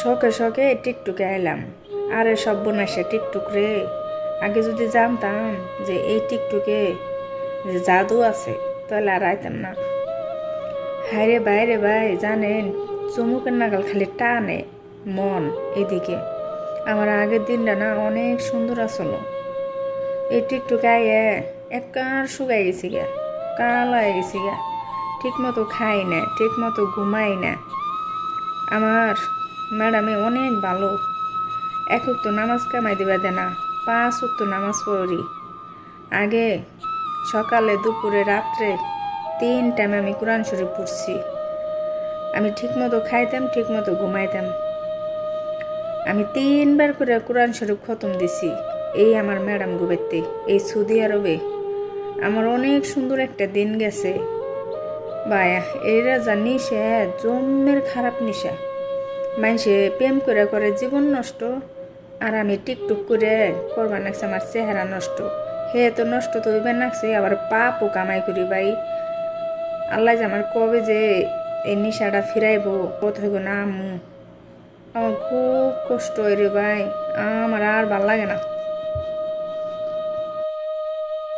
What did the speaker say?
শখে শখে টিকটুকে আইলাম। আরে সব বনাসে টিকটুক রে। আগে যদি জানতাম যে এই টিকটুকে যে জাদু আছে, তাহলে আর আইতাম না। হাইরে বাইরে ভাই, জানেন, চুমুকের নাগাল খালি টানে মন এদিকে। আমার আগের দিনটা না অনেক সুন্দর আসলো। এই টিকটুকে আইয়ে একবার শুকাই গেছি গা কালো হয়ে গেছি গা ঠিক মতো খাই না ঠিক মতো ঘুমাই না। আমার ম্যাডামে অনেক ভালো। এক তো নামাজ কামাই দিবা দে না, পাঁচ তো নামাজ পড়ি। আগে সকালে, দুপুরে, রাত্রে তিন টাইম আমি কোরআন শরীফ পড়ছি। আমি ঠিক মতো খাইতাম ঠিক মতো ঘুমাইতাম। আমি তিনবার করে কোরআন শরীফ খতম দিছি, এই আমার ম্যাডাম গুবেতে এই সৌদি আরবে। আমার অনেক সুন্দর একটা দিন গেছে। বায়া এরা যা নিশা জমের খারাপ নিশা মানুষে প্রেম করে করে জীবন নষ্ট, আর আমি টিকটুক করে করবার নাকছে আমার চেহারা নষ্ট। হে তো নষ্ট তো হইবার নাকছে আবার পাপও কামাই করি ভাই। আল্লাহ যে আমার কবে যে এই নিশাটা ফিরাইব কত হইব না আম্মু। আমার খুব কষ্ট রে ভাই, আমার আর ভালো লাগে না।